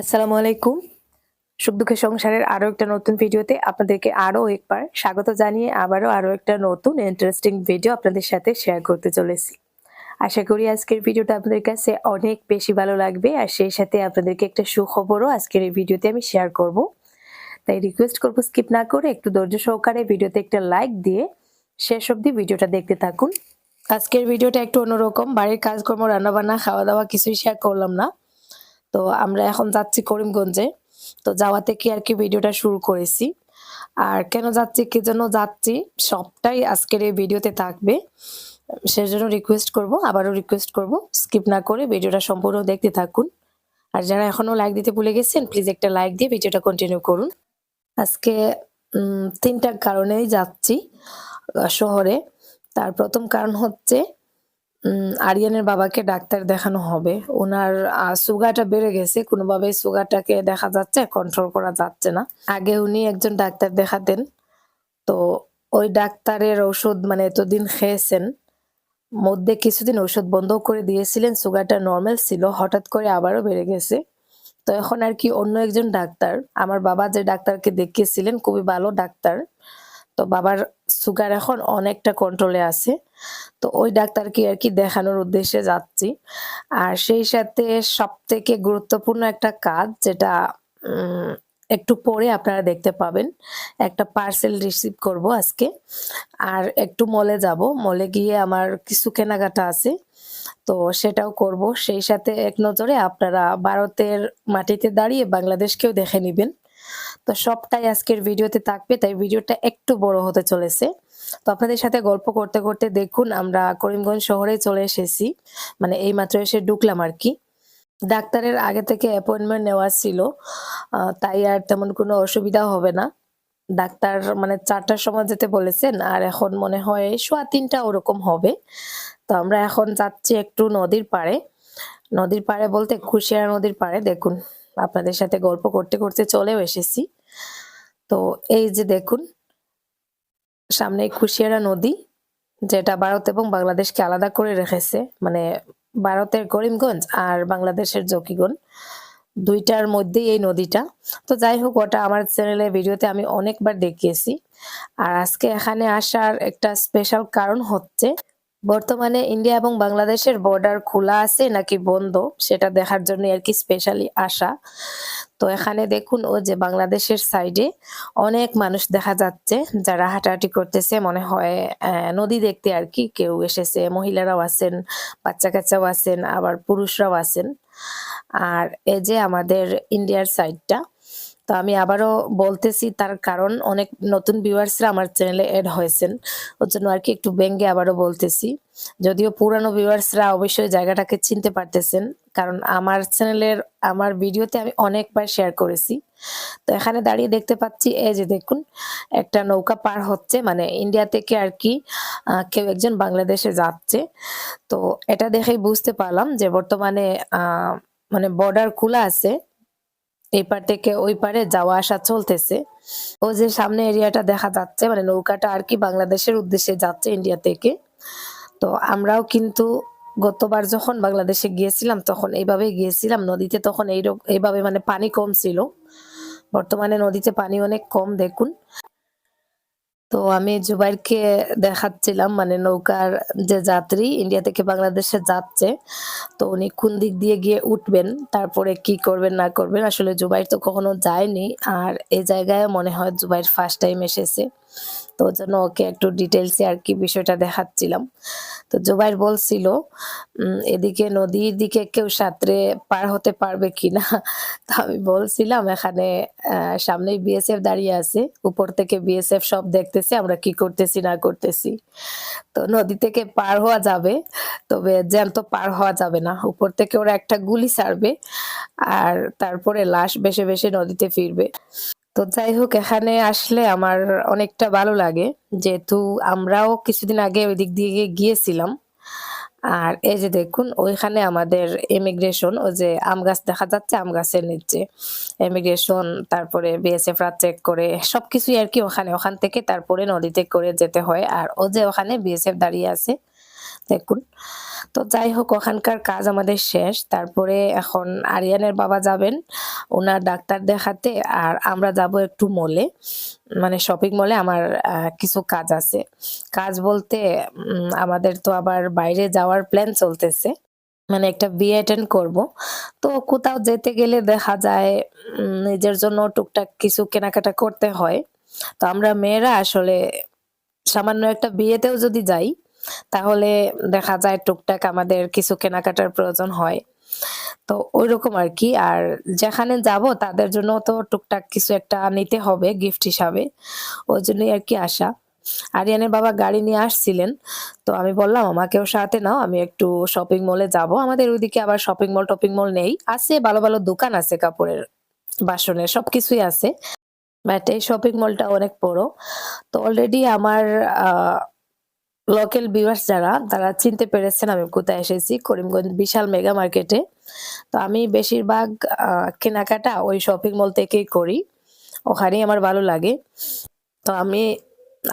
আসসালামু আলাইকুম। সুখ দুঃখের সংসারের আরও একটা নতুন ভিডিওতে আপনাদেরকে আরও একবার স্বাগত জানিয়ে আবারও আরও একটা নতুন ইন্টারেস্টিং ভিডিও আপনাদের সাথে শেয়ার করতে চলেছি। আশা করি আজকের ভিডিওটা আপনাদের কাছে অনেক বেশি ভালো লাগবে আর সেই সাথে আপনাদেরকে একটা সুখবরও আজকের এই ভিডিওতে আমি শেয়ার করব। তাই রিকোয়েস্ট করব স্কিপ না করে একটু ধৈর্য সহকারে ভিডিওতে একটা লাইক দিয়ে শেষ অবধি ভিডিওটা দেখতে থাকুন। আজকের ভিডিওটা একটু অন্যরকম, বাড়ির কাজকর্ম, রান্নাবান্না খাওয়া দাওয়া কিছুই শেয়ার করলাম না। তো আমরা এখন যাচ্ছি করিমগঞ্জে। তো যাওয়া থেকে আর কি ভিডিওটা শুরু করেছি। আর কেন যাচ্ছি, কি জন্য যাচ্ছি, সবটাই আজকের এই ভিডিওতে থাকবে। সেজন্য রিকোয়েস্ট করব, আবারও রিকোয়েস্ট করব স্কিপ না করে ভিডিওটা সম্পূর্ণ দেখতে থাকুন। আর যারা এখনও লাইক দিতে ভুলে গেছেন প্লিজ একটা লাইক দিয়ে ভিডিওটা কন্টিনিউ করুন। আজকে তিনটা কারণেই যাচ্ছি শহরে। তার প্রথম কারণ হচ্ছে আরিয়ানের বাবাকে ডাক্তার দেখানো হবে। ওনার সুগারটা বেড়ে গেছে কোনোভাবে সুগারটাকে দেখা যাচ্ছে কন্ট্রোল করা যাচ্ছে না। আগে উনি একজন ডাক্তার দেখাতেন। তো ওই ডাক্তারের ওষুধ মানে এতদিন খেয়েছেন, মধ্যে কিছুদিন ওষুধ বন্ধ করে দিয়েছিলেন, সুগারটা নর্মাল ছিল, হঠাৎ করে আবারও বেড়ে গেছে। তো এখন আর কি অন্য একজন ডাক্তার, আমার বাবা যে ডাক্তারকে দেখিয়েছিলেন, খুবই ভালো ডাক্তার। তো বাবার সুগার এখন অনেকটা কন্ট্রোলে আছে। তো ওই ডাক্তারকে আর কি দেখানোর উদ্দেশ্যে যাচ্ছি। আর সেই সাথে সব থেকে গুরুত্বপূর্ণ একটা কাজ যেটা একটু পরে আপনারা দেখতে পাবেন। একটা পার্সেল রিসিভ করব আজকে। আর একটু মলে যাব। মলে গিয়ে আমার কিছু কেনাকাটা আছে। তো সেটাও করব। সেই সাথে এক নজরে আপনারা ভারতের মাটিতে দাঁড়িয়ে বাংলাদেশকেও দেখে নেবেন। তো সবটাই আজকের ভিডিওতে থাকবে, তাই ভিডিওটা একটু বড় হতে চলেছে। তো আপনাদের সাথে গল্প করতে করতে দেখুন, আমরা করিমগঞ্জ শহরে চলে এসেছি। মানে এই মাত্র এসে ঢুকলাম আর কি। ডাক্তারের আগে থেকে অ্যাপয়েন্টমেন্ট নেওয়া ছিল তাই আর তেমন কোনো অসুবিধা হবে না। ডাক্তার মানে চারটার সময় যেতে বলেছেন, আর এখন মনে হয় সোয়া তিনটা ওরকম হবে। তো আমরা এখন যাচ্ছি একটু নদীর পাড়ে। নদীর পাড়ে বলতে খুশিয়ারা নদীর পাড়ে, দেখুন। আপনাদের সাথে গল্প করতে করতে চলেও এসেছি। তো এই যে দেখুন, সামনে কুশিয়ারা নদী, যেটা ভারত এবং বাংলাদেশকে আলাদা করে রেখেছে মানে ভারতের করিমগঞ্জ আর বাংলাদেশের জকিগঞ্জ, দুইটার মধ্যেই এই নদীটা। তো যাই হোক, ওটা আমার চ্যানেলে ভিডিওতে আমি অনেকবার দেখিয়েছি। আর আজকে এখানে আসার একটা স্পেশাল কারণ হচ্ছে বর্তমানে ইন্ডিয়া এবং বাংলাদেশের বর্ডার খোলা আছে নাকি বন্ধ, সেটা দেখার জন্য আর কি স্পেশালি আসা। তো এখানে দেখুন, ও যে বাংলাদেশের সাইডে অনেক মানুষ দেখা যাচ্ছে যারা হাঁটাহাঁটি করতেছে, মনে হয় নদী দেখতে আর কি। কেউ এসেছে, মহিলারাও আছেন বাচ্চা কাচ্চাও আছেন, আবার পুরুষরাও আছেন। আর এই যে আমাদের ইন্ডিয়ার সাইডটা তো আমি আবারও বলতেছি তার কারণ অনেক নতুন ভিউয়ার্সরা আমার চ্যানেলে এড হয়েছেন। ওর জন্য আর কি একটু ব্যঙ্গে আবারও বলতেছি। যদিও পুরানো ভিউয়ার্সরা অবশ্যই জায়গাটাকে চিনতে পারতেছেন, কারণ আমার চ্যানেলের, আমার ভিডিওতে আমি অনেকবার শেয়ার করেছি। তো এখানে দাঁড়িয়ে দেখতে পাচ্ছি, এই যে দেখুন, একটা নৌকা পার হচ্ছে মানে ইন্ডিয়া থেকে আর কি কেউ একজন বাংলাদেশে যাচ্ছে। তো এটা দেখেই বুঝতে পারলাম যে বর্তমানে মানে বর্ডার খোলা আছে। এই পার থেকে ওই পারে যাওয়া আসা চলতেছে। ও যে সামনে এরিয়াটা দেখা যাচ্ছে মানে নৌকাটা আর কি বাংলাদেশের উদ্দেশ্যে যাচ্ছে ইন্ডিয়া থেকে। তো আমরাও কিন্তু গতবার যখন বাংলাদেশে গিয়েছিলাম, তখন এইভাবে গিয়েছিলাম। নদীতে তখন এইরকম এইভাবে মানে পানি কম ছিল। বর্তমানে নদীতে পানি অনেক কম, দেখুন। তো আমি জুবাইরকে দেখাচ্ছিলাম মানে নৌকার যে যাত্রী, ইন্ডিয়া থেকে বাংলাদেশে যাচ্ছে। তো উনি কোন দিক দিয়ে গিয়ে উঠবেন, তারপরে কি করবেন, না করবেন, আসলে জুবাইর তো কখনো যায়নি। আর এই জায়গায় মনে হয় জুবাইর ফার্স্ট টাইম এসেছে। তো ওর জন্য ওকে একটু ডিটেলসে আর কি বিষয়টা দেখাচ্ছিলাম। তো জুবাইর বলছিল এদিকে নদীর দিকে কেউ সাঁতরে পার হতে পারবে কিনা তো আমি বলছিলাম, এখানে সামনেই বিএসএফ দাঁড়িয়ে আছে। উপর থেকে বিএসএফ সব দেখতেছে, আমরা কি করতেছি, না করতেছি। তো নদী থেকে পার হওয়া যাবে, তবে জ্যান্ত পার হওয়া যাবে না। উপর থেকে ওরা একটা গুলি ছাড়বে, আর তারপরে লাশ বেশে বেশে নদীতে ফিরবে। তো যাই হোক, এখানে আসলে আমার অনেকটা ভালো লাগে। যেহেতু আমরাও কিছুদিন আগে ওই দিক দিয়ে গিয়েছিলাম। আর এই যে দেখুন, ওইখানে আমাদের ইমিগ্রেশন ওই যে আম গাছ দেখা যাচ্ছে, আম গাছের নিচে। ইমিগ্রেশন তারপরে বিএসএফ রা চেক করে, সবকিছুই আর কি ওখানে। ওখান থেকে তারপরে নদীতে করে যেতে হয়। আর ও যে ওখানে বিএসএফ দাঁড়িয়ে আছে। দেখুন। তো যাই হোক, ওখানকার কাজ আমাদের শেষ। তারপরে এখন আরিয়ানের বাবা যাবেন, ওনার ডাক্তার দেখাতে, আর আমরা যাব একটু মলে। মানে শপিং মলে আমার কিছু কাজ আছে। কাজ বলতে আমাদের তো আবার বাইরে যাওয়ার প্ল্যান চলতেছে। মানে একটা বিয়ে অ্যাটেন্ড করব। তো কোথাও যেতে গেলে দেখা যায় নিজের জন্য টুকটাক কিছু কেনাকাটা করতে হয়। তো আমরা মেয়েরা আসলে সামান্য একটা বিয়েতেও যদি যাই তাহলে দেখা যায় টুকটাক আমাদের কিছু কেনাকাটার প্রয়োজন হয়। তো ওই রকম আর কি আর যেখানে যাব, তাদের জন্য তো টুকটাক কিছু একটা নিতে হবে গিফট হিসাবে। ওই জন্যই আর কি আসা। আরিয়ানের বাবা গাড়ি নিয়ে আসছিলেন। তো আমি বললাম, আমাকেও সাথে নাও, আমি একটু শপিং মলে যাব। আমাদের ওইদিকে আবার শপিং মল টপিং মল নেই। আছে, ভালো ভালো দোকান আছে, কাপড়ের, বাসনের, সবকিছুই আছে। বাট এই শপিং মলটা অনেক বড়। তো অলরেডি আমার লোকাল ভিউয়ার্স যারা, তারা চিনতে পেরেছেন আমি কোথায় এসেছি, করিমগঞ্জ বিশাল মেগা মার্কেটে। তো আমি বেশিরভাগ কেনাকাটা ওই শপিং মল থেকেই করি। ওখানেই আমার ভালো লাগে। তো আমি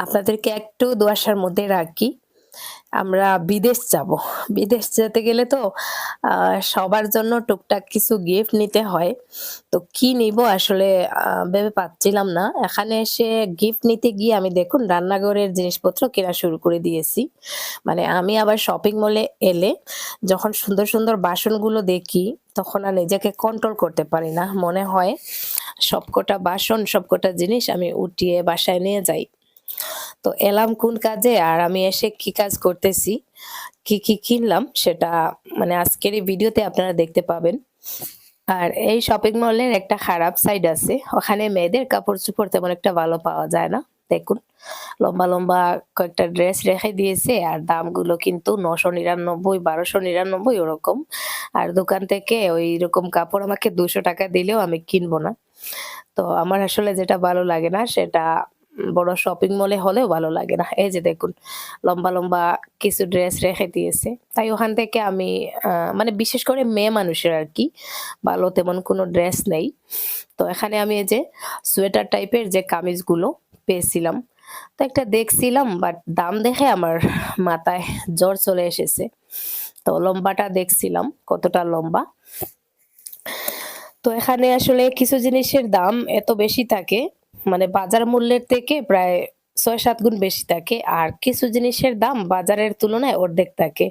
আপনাদেরকে একটু দুয়াশার মধ্যে রাখি। আমরা বিদেশ যাব। বিদেশ যেতে গেলে তো সবার জন্য টুকটাক কিছু গিফট নিতে হয়। তো কি নিব আসলে ভেবে পাচ্ছিলাম না। এখানে এসে গিফট নিতে গিয়ে আমি দেখুন রান্নাঘরের জিনিসপত্র কেনা শুরু করে দিয়েছি। মানে আমি আবার শপিং মলে এলে যখন সুন্দর সুন্দর বাসনগুলো দেখি, তখন আর নিজেকে কন্ট্রোল করতে পারি না। মনে হয় সবকটা বাসন, সবকটা জিনিস আমি উঠিয়ে বাসায় নিয়ে যাই। তো এলাম কোন কাজে আর আমি এসে কি কাজ করতেছি, কি কি কিনলাম সেটা মানে আজকের এই ভিডিওতে আপনারা দেখতে পাবেন। আর এই শপিং মলের একটা খারাপ সাইড আছে, ওখানে মেয়েদের কাপড় চোপড় তেমন একটা ভালো পাওয়া যায় না, দেখুন। লম্বা লম্বা কয়েকটা ড্রেস রেখে দিয়েছে আর দামগুলো কিন্তু নশো নিরানব্বই, বারোশো নিরানব্বই ওরকম। আর দোকান থেকে ওই রকম কাপড় আমাকে দুশো টাকা দিলেও আমি কিনবো না। তো আমার আসলে যেটা ভালো লাগে না সেটা বড় শপিং মলে হলেও ভালো লাগে না। এই যে দেখুন, লম্বা লম্বা কিছু ড্রেস রেখে দিয়েছে। তাই ওখান থেকে আমি মানে বিশেষ করে মেয়ে মানুষের আর কি, ভালো তেমন কোনো ড্রেস নেই। তো এখানে আমি এই যে সোয়েটার টাইপের যে কামিজগুলো পেয়েছিলাম। তো একটা দেখছিলাম বাট দাম দেখে আমার মাথায় জ্বর চলে এসেছে। তো লম্বাটা দেখছিলাম, কতটা লম্বা। তো এখানে আসলে কিছু জিনিসের দাম এত বেশি থাকে মানে বাজার মূল্যের থেকে প্রায় ছয় সাত গুণ বেশি থাকে আর কিছু জিনিসের দাম বাজারের তুলনায় অর্ধেক থাকে।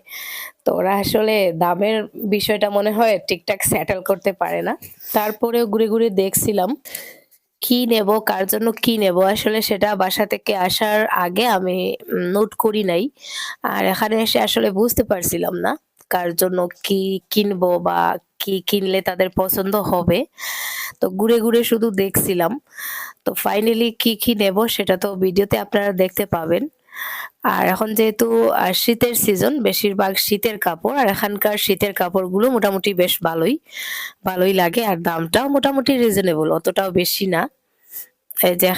তো ওরা আসলে দামের বিষয়টা মনে হয় ঠিকঠাক সেটেল করতে পারে না। তারপরেও ঘুরে ঘুরে দেখছিলাম কি নেব, কার জন্য কি নেব। আসলে সেটা বাসা থেকে আসার আগে আমি নোট করি নাই। আর এখানে এসে আসলে বুঝতে পারছিলাম না। কার জন্য কি কিনবো বা কি কিনলে তাদের পছন্দ হবে। তো ঘুরে ঘুরে শুধু দেখছিলাম। তো ফাইনালি কি কি নেব সেটা তো ভিডিওতে আপনারা দেখতে পাবেন। আর এখন যেহেতু শীতের সিজন বেশিরভাগ শীতের কাপড় আর এখানকার শীতের কাপড়গুলো মোটামুটি বেশ ভালোই ভালোই লাগে আর দামটাও মোটামুটি রিজনেবল অতটাও বেশি না। এই যে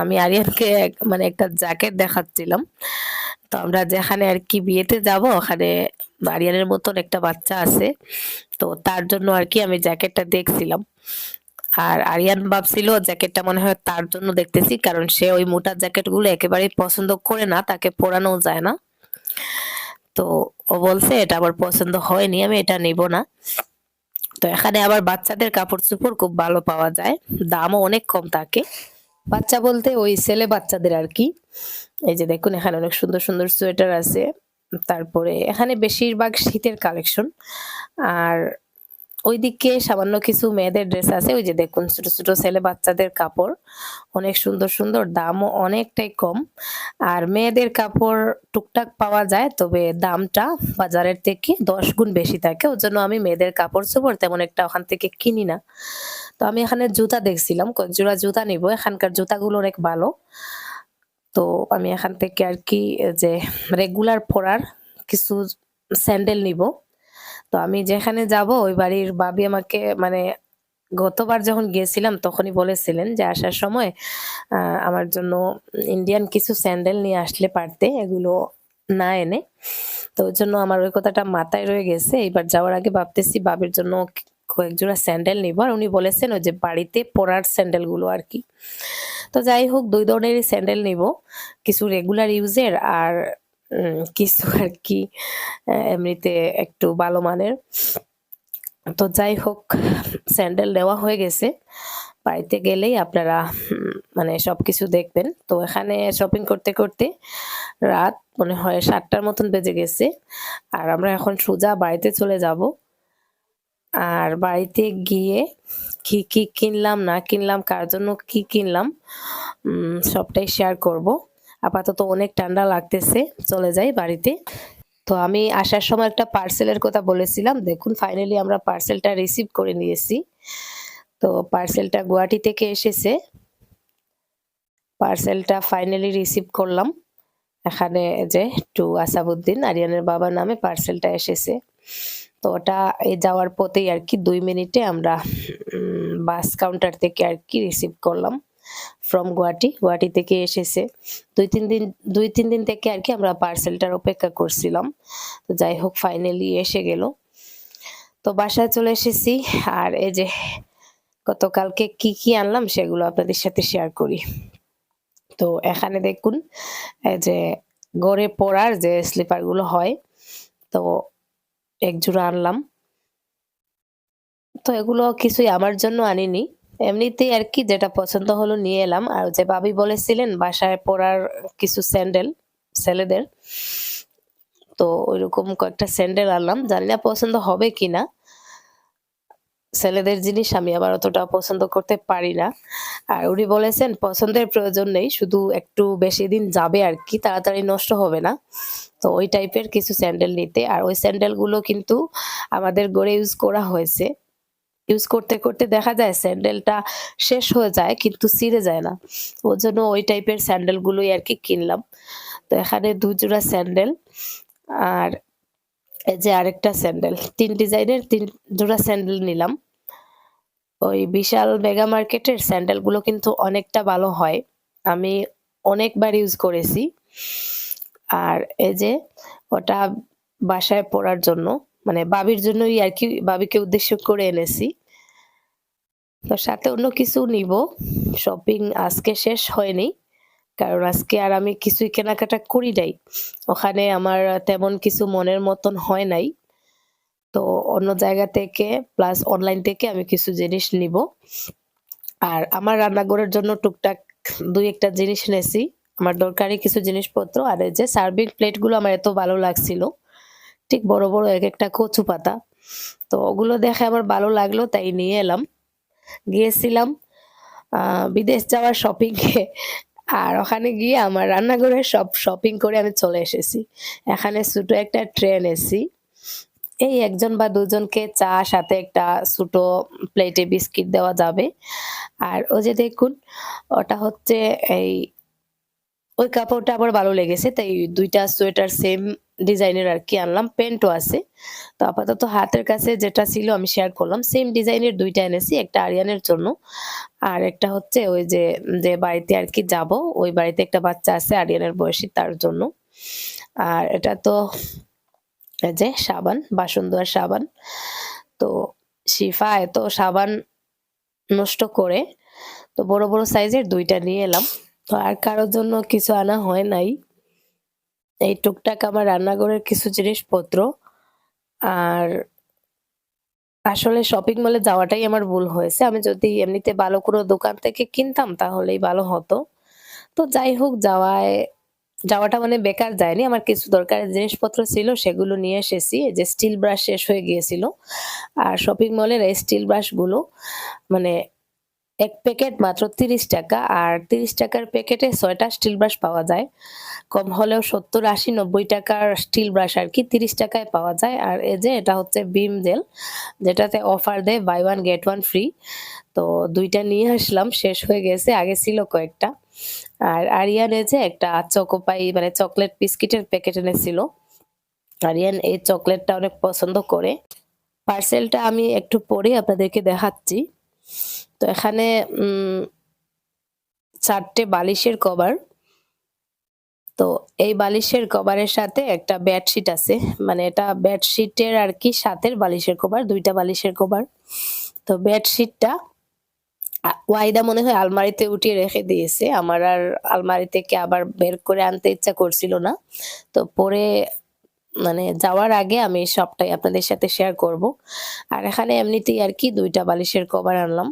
আমি আরিয়ানকে মানে একটা জ্যাকেট দেখাচ্ছিলাম। তো আমরা যেখানে আর কি বিয়েতে যাব, ওখানে আরিয়ানের মতন একটা বাচ্চা আছে। তো তার জন্য আর কি আমি জ্যাকেটটা দেখছিলাম। আর আরিয়ান ভাবছিল জ্যাকেটটা মনে হয় তার জন্য দেখতেছি, কারণ সে ওই মোটা জ্যাকেটগুলো একেবারেই পছন্দ করে না, তাকে পরানো যায় না। তো ও বলছে, এটা আবার পছন্দ হয়নি, আমি এটা নিব না। তো এখানে আবার বাচ্চাদের কাপড় চোপড় খুব ভালো পাওয়া যায়, দামও অনেক কম থাকে বাচ্চা বলতে ওই ছেলে বাচ্চাদের আর কি। এই যে দেখুন, এখানে অনেক সুন্দর সুন্দর সোয়েটার আছে। তারপরে এখানে বেশিরভাগ শীতের কালেকশন। আর ওইদিকে সামান্য কিছু মেয়েদের ড্রেস আছে। ওই যে দেখুন, ছোট ছোট ছেলে বাচ্চাদের কাপড়। অনেক সুন্দর সুন্দর, দামও অনেকটাই কম। আর মেয়েদের কাপড় টুকটাক পাওয়া যায়, তবে দামটা বাজারের থেকে দশ গুণ বেশি থাকে। ওর জন্য আমি মেয়েদের কাপড় চোপড় তেমন একটা ওখান থেকে কিনি না। তো আমি এখানে জুতা দেখছিলাম জোড়া জুতা নিব। এখানকার জুতাগুলো অনেক ভালো তো আমি এখান থেকে আর কি যে রেগুলার পরার কিছু স্যান্ডেল নিব। তো আমি যেখানে যাব, ওই বাড়ির বাবি আমাকে মানে গতবার যখন গিয়েছিলাম, তখনই বলেছিলেন যে আসার সময় আমার জন্য ইন্ডিয়ান কিছু স্যান্ডেল নিয়ে আসলে পারতে, এগুলো না এনে। তো ওই জন্য আমার ওই কথাটা মাথায় রয়ে গেছে। এবার যাওয়ার আগে ভাবতেছি বাবির জন্য কয়েক জোড়া স্যান্ডেল নিব আর উনি বলেছেন ওই যে বাড়িতে পরার স্যান্ডেলগুলো আর কি তো যাই হোক দুই ধরনেরই স্যান্ডেল নিব কিছু রেগুলার ইউজের আর কিছু আর কি এমনিতে একটু ভালো মানের। তো যাই হোক স্যান্ডেল নেওয়া হয়ে গেছে। বাড়িতে গেলেই আপনারা মানে সব কিছু দেখবেন। তো এখানে শপিং করতে, করতে রাত মনে হয় সাতটার মতন বেজে গেছে। আর আমরা এখন সোজা বাড়িতে চলে যাব। আর বাড়িতে গিয়ে কি, কি কিনলাম না কিনলাম, কার জন্য কি কিনলাম সবটাই শেয়ার করব। আপাতত অনেক ঠান্ডা লাগতেছে। চলে যাই বাড়িতে। তো আমি আসার সময় একটা পার্সেলের কথা বলেছিলাম। দেখুন ফাইনালি আমরা পার্সেলটা রিসিভ করে নিয়েছি। তো পার্সেলটা গুয়াহাটি থেকে এসেছে। পার্সেলটা ফাইনালি রিসিভ করলাম। এখানে যে টু আসাবুদ্দিন আরিয়ানের বাবার নামে পার্সেলটা এসেছে। তো ওটা এই যাওয়ার পথেই আর কি দুই মিনিটে আমরা বাস কাউন্টার থেকে আর কি রিসিভ করলাম। ফ্রম গুয়াহাটি। গুয়াহাটি থেকে এসেছে। ২-৩ দিন ২-৩ দিন থেকে আর কি আমরা পার্সেলটার অপেক্ষা করছিলাম। তো যাই হোক ফাইনালি এসে গেল। তো বাসায় চলে এসেছি। আর এই যে গতকালকে কি, কি আনলাম সেগুলো আপনাদের সাথে শেয়ার করি। তো এখানে দেখুন এই যে গড়ে পড়ার যে স্লিপারগুলো হয়, তো এক জোড়া আনলাম। তো এগুলো কিছুই আমার জন্য আনিনি। এমনিতেই আর কি যেটা পছন্দ হলো নিয়ে এলাম। আর যে বাবি বলেছিলেন, বাসায় পরার কিছু স্যান্ডেল ছেলেদের। তো ওইরকম কয়েকটা স্যান্ডেল আনলাম। জানি না পছন্দ হবে কিনা। ছেলেদের জিনিস আমি আবার অতটা পছন্দ করতে পারি না। আর উনি বলেছেন পছন্দের প্রয়োজন নেই। শুধু একটু বেশি দিন যাবে আর কি তাড়াতাড়ি নষ্ট হবে না। তো ওই টাইপের কিছু স্যান্ডেল নিতে। আর ওই স্যান্ডেলগুলো কিন্তু আমাদের গড়ে ইউজ করা হয়েছে। ইউজ করতে, করতে দেখা যায় স্যান্ডেলটা শেষ হয়ে যায় কিন্তু ছিঁড়ে যায় না। ওজন্য ওই টাইপের স্যান্ডেলগুলোই আর কি কিনলাম। তো এখানে দুজোড়া স্যান্ডেল আর এই যে আরেকটা স্যান্ডেল। তিন ডিজাইনের তিন জোড়া স্যান্ডেল নিলাম। ওই বিশাল মেগা মার্কেটের স্যান্ডেলগুলো কিন্তু অনেকটা ভালো হয়। আমি অনেকবার ইউজ করেছি। আর এই যে ওটা বাসায় পরার জন্য মানে বাবির জন্যই আর কি, বাবিকে উদ্দেশ্য করে এনেছি। তো সাথে অন্য কিছু নিবো। শপিং আজকে শেষ হয়নি। কারণ আজকে আর আমি কিছুই কেনাকাটা করি নাই। ওখানে আমার তেমন কিছু মনের মতন হয় নাই। তো অন্য জায়গা থেকে প্লাস অনলাইন থেকে আমি কিছু জিনিস নিবো। আর আমার রান্নাঘরের জন্য টুকটাক দুই একটা জিনিস এনেছি। আমার দরকারি কিছু জিনিসপত্র। আর এই যে সার্ভিং প্লেটগুলো আমার এত ভালো লাগছিল। ঠিক বড়, বড় এক একটা কচু পাতা। তো ওগুলো দেখে আমার ভালো লাগল তাই নিয়ে এলাম। গিয়েছিলাম বিদেশ যাওয়ার শপিং এ। আর ওখানে গিয়ে আমার রান্নাঘরে সব শপিং করে আমি চলে এসেছি। এখানে ছোটো একটা ট্রেন এসি এই একজন বা ২ জনকে চা, সাথে একটা ছোট প্লেটে বিস্কিট দেওয়া যাবে। আর ও যে দেখুন, ওটা হচ্ছে এই, ওই কাপড়টা আবার ভালো লেগেছে। তাই দুইটা সোয়েটার সেম ডিজাইনের আর কি আনলাম। প্যান্টও আছে। তো আপাতত হাতের কাছে যেটা ছিল আমি শেয়ার করলাম। সেম ডিজাইনের দুইটা এনেছি। একটা আরিয়ানের জন্য। আর একটা হচ্ছে ওই যে, যে বাড়িতে আর কি যাব ওই বাড়িতে একটা বাচ্চা আছে আরিয়ানের বয়সী তার জন্য। আর এটা তো যে সাবান, বাসন ধোয়ার সাবান। তো শিফা এত সাবান নষ্ট করে। তো বড়, বড় সাইজের দুইটা নিয়ে এলাম। তো আর কারোর জন্য কিছু আনা হয় নাই। এই টুকটাক আমার রান্নাঘরের কিছু জিনিসপত্র। আর আসলে শপিং মলে যাওয়াটাই আমার ভুল হয়েছে। আমি যদি এমনিতে ভালো কোনো দোকান থেকে কিনতাম তাহলেই ভালো হতো। তো যাই হোক, যাওয়ায়, যাওয়াটা মানে বেকার যায়নি। আমার কিছু দরকারি জিনিসপত্র ছিল, সেগুলো নিয়ে এসেছি। যে স্টিল ব্রাশ শেষ হয়ে গিয়েছিল। আর শপিং মলের এই স্টিল ব্রাশগুলো মানে ১ প্যাকেট মাত্র ৳৩০ আর তিরিশ টাকার প্যাকেটে ছয়টা স্টিল ব্রাশ পাওয়া যায়। কম হলেও ৭০, ৮০, ৯০ টাকার স্টিল ব্রাশ আর কি তিরিশ টাকায় পাওয়া যায়। আর এই যে এটা হচ্ছে ভিম জেল যেটাতে অফার দেয় buy one get one free. তো দুইটা নিয়ে আসলাম শেষ হয়ে গেছে। আগে ছিল কয়েকটা। আর আরিয়ান এই যে একটা চকোপাই মানে চকলেট বিস্কিটের প্যাকেট এনেছিল। আরিয়ান এই চকলেটটা অনেক পছন্দ করে। পার্সেলটা আমি একটু পরে আপনাদেরকে দেখাচ্ছি। তো এখানে ৪ বালিশের কভার। তো এই বালিশের কভারের সাথে একটা বেডশিট আছে। মানে এটা বেডশিটের আর কি সাথের বালিশের কভার। দুইটা বালিশের কভার। তো বেডশিটটা ওয়াহিদা মনে হয় আলমারিতে উঠিয়ে রেখে দিয়েছে আমার আর আলমারি থেকে আবার বের করে আনতে ইচ্ছা করছিল না তো পরে মানে যাওয়ার আগে আমি সবটাই আপনাদের সাথে শেয়ার করব আর এখানে এমনিতেই আর কি দুইটা বালিশের কভার আনলাম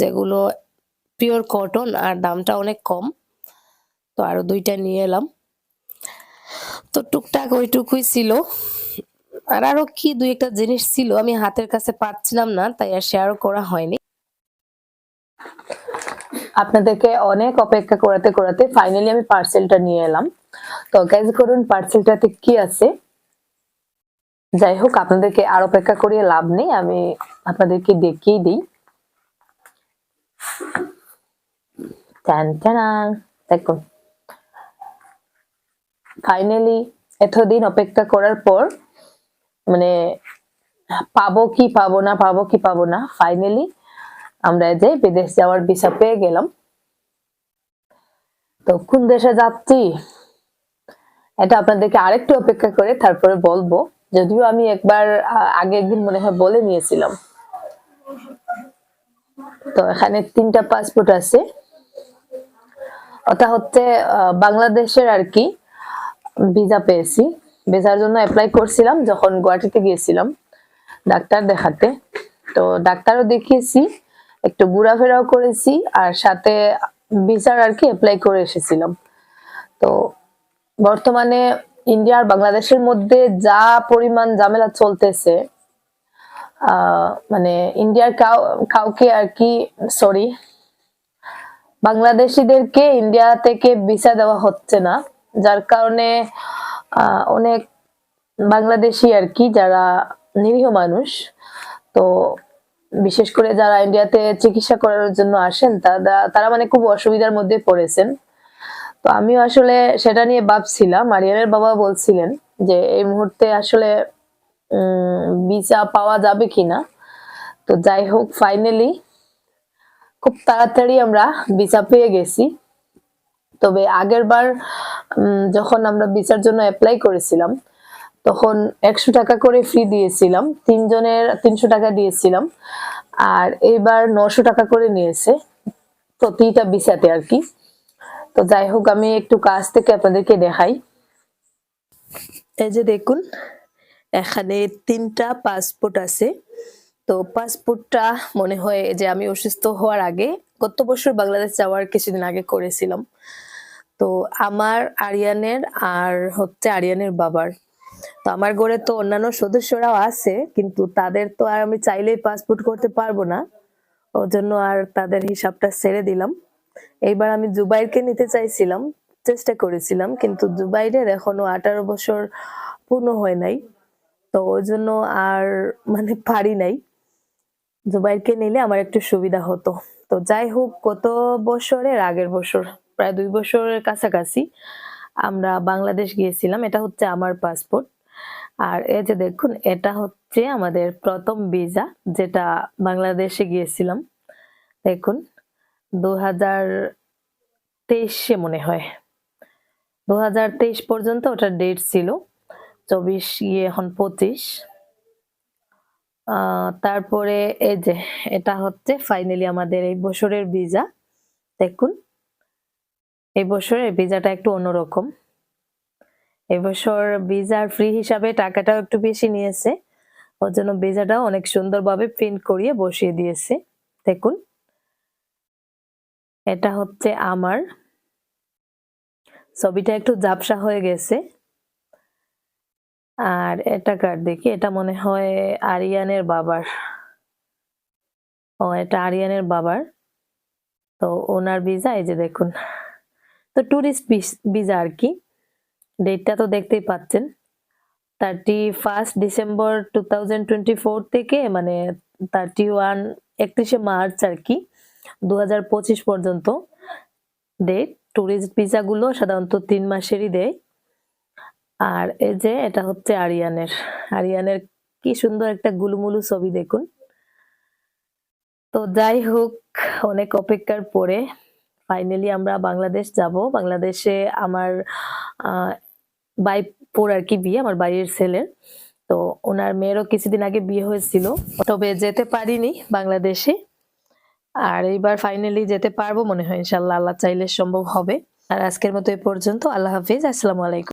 যেগুলো পিওর কটন আর দামটা অনেক কম। তো আরও দুইটা নিয়ে এলাম। তো টুকটাক ওইটুকুই ছিল। আর আরও কি দুই একটা জিনিস ছিল, আমি হাতের কাছে পাচ্ছিলাম না, তাই আর শেয়ারও করা হয়নি। আপনাদেরকে অনেক অপেক্ষা করাতে করাতে ফাইনালি আমি পার্সেলটা নিয়ে এলাম। তো গ্যাস করুন পার্সেলটাতে কি আছে? যাই হোক, আপনাদেরকে আর অপেক্ষা করিয়ে লাভ নেই, আমি আপনাদেরকে দেখিয়ে দিই। টান দেখুন ফাইনালি এতদিন অপেক্ষা করার পর মানে পাবো কি পাবো না, পাবো কি পাবো না ফাইনালি আমরা যে বিদেশ যাওয়ার ভিসা পেয়ে গেলাম। তো কোন দেশে যাচ্ছি? এটা আপনাদেরকে আরেকটু অপেক্ষা করে তারপরে বলব। যদিও আমি একবার, আ- আগে একদিন মনে হয় বলে নিয়েছিলাম। তো এখানে তিনটা পাসপোর্ট আছে। ওটা হচ্ছে বাংলাদেশের আর কি ভিসা পেয়েছি। ভিসার জন্য অ্যাপ্লাই করছিলাম যখন গুয়াহাটিতে গিয়েছিলাম ডাক্তার দেখাতে। তো ডাক্তারও দেখিয়েছি, একটু ঘোরাফেরাও করেছি আর সাথে ভিসার আর কি অ্যাপ্লাই করে এসেছিলাম। তো বর্তমানে ইন্ডিয়া আর বাংলাদেশের মধ্যে যা পরিমাণ ঝামেলা চলতেছে মানে ইন্ডিয়ার কাউ, কাউকে আর কি সরি বাংলাদেশিদেরকে ইন্ডিয়া থেকে ভিসা দেওয়া হচ্ছে না, যার কারণে অনেক বাংলাদেশি আর কি যারা নিরীহ মানুষ, তো বিশেষ করে যারা ইন্ডিয়াতে চিকিৎসা করার জন্য আসেন, তারা তারা মানে খুব অসুবিধার মধ্যে পড়েছেন। তো আমিও আসলে সেটা নিয়ে ভাবছিলাম আরিয়ানের বাবা বলছিলেন যে এই মুহূর্তে আসলে ভিসা পাওয়া যাবে কিনা। তো যাই হোক ফাইনালি খুব তাড়াতাড়ি আমরা ভিসা পেয়ে গেছি। তবে আগের বার যখন আমরা ভিসার জন্য অ্যাপ্লাই করেছিলাম, তখন একশো টাকা করে ফি দিয়েছিলাম, তিনজনের তিনশো টাকা দিয়েছিলাম। আর এইবার নশো টাকা করে নিয়েছে প্রতিটা ভিসাতে আর কি। তো যাই হোক, আমি একটু কাছ থেকে আপনাদেরকে দেখাই। এই যে দেখুন, এখানে তিনটা পাসপোর্ট আছে। তো পাসপোর্টটা মনে হয় যে আমি অসুস্থ হওয়ার আগে গত বছর বাংলাদেশ যাওয়ার কিছুদিন আগে করেছিলাম। তো আমার আরিয়ানের আর হচ্ছে আরিয়ানের বাবার। তো আমার ঘরে তো অন্যান্য সদস্যরাও আছে, কিন্তু তাদের তো আর আমি চাইলেই পাসপোর্ট করতে পারব না। ওর জন্য আর তাদের হিসাবটা ছেড়ে দিলাম। এইবার আমি জুবাইরকে নিতে চাইছিলাম, চেষ্টা করেছিলাম, কিন্তু জুবাইরের এখনও আঠারো বছর পূর্ণ হয় নাই। তো ওই জন্য আর মানে পারি নাই। জুবাইরকে নিলে আমার একটু সুবিধা হতো। তো যাই হোক, গত বছরের আগের বছর, প্রায় দুই বছরের কাছাকাছি আমরা বাংলাদেশ গিয়েছিলাম। এটা হচ্ছে আমার পাসপোর্ট আর এই যে দেখুন, এটা হচ্ছে আমাদের প্রথম ভিসা যেটা বাংলাদেশে গিয়েছিলাম। দেখুন দু হাজার তেইশে মনে হয়। দু হাজার তেইশ পর্যন্ত ওটার ডেট ছিল। চব্বিশ গিয়ে এখন পঁচিশ। তারপরে এই যে, এটা হচ্ছে ফাইনালি আমাদের এই বছরের ভিজা। দেখুন, এই বছরের ভিসাটা একটু অন্যরকম। এবছর ভিসার ফ্রি হিসাবে টাকাটাও একটু বেশি নিয়েছে। ওর জন্য ভিসাটাও অনেক সুন্দরভাবে প্রিন্ট করিয়ে বসিয়ে দিয়েছে। দেখুন, এটা হচ্ছে আমার। ছবিটা একটু ঝাপসা হয়ে গেছে। আর এটা কার দেখি? এটা মনে হয় আরিয়ানের বাবার। ও, এটা আরিয়ানের বাবার। তো ওনার ভিসা, এই যে দেখুন। তো ট্যুরিস্ট ভিসা আর কি? ডেটটা তো দেখতেই পাচ্ছেন। Thirty first December two thousand twenty four থেকে মানে থার্টি ওয়ান একত্রিশে মার্চ আর কি দু হাজার পঁচিশ পর্যন্ত। ডেট ট্যুরিস্ট ভিসাগুলো সাধারণত তিন মাসেরই দেয়। আর এই যে এটা হচ্ছে আরিয়ানের। আরিয়ানের কি সুন্দর একটা গুলুমুলু ছবি দেখুন। তো যাই হোক অনেক অপেক্ষার পরে ফাইনালি আমরা বাংলাদেশ যাব। বাংলাদেশে আমার আহ, বাইপুর আর কি বিয়ে আমার বাড়ির ছেলের তো ওনার মেয়েরও কিছুদিন আগে বিয়ে হয়েছিল। তবে যেতে পারিনি বাংলাদেশে। আর এইবার ফাইনালি যেতে পারব মনে হয় ইনশাল্লাহ আল্লাহ চাইলে সম্ভব হবে। আর আজকের মতো এই পর্যন্ত। আল্লাহ হাফিজ। আসসালামু আলাইকুম।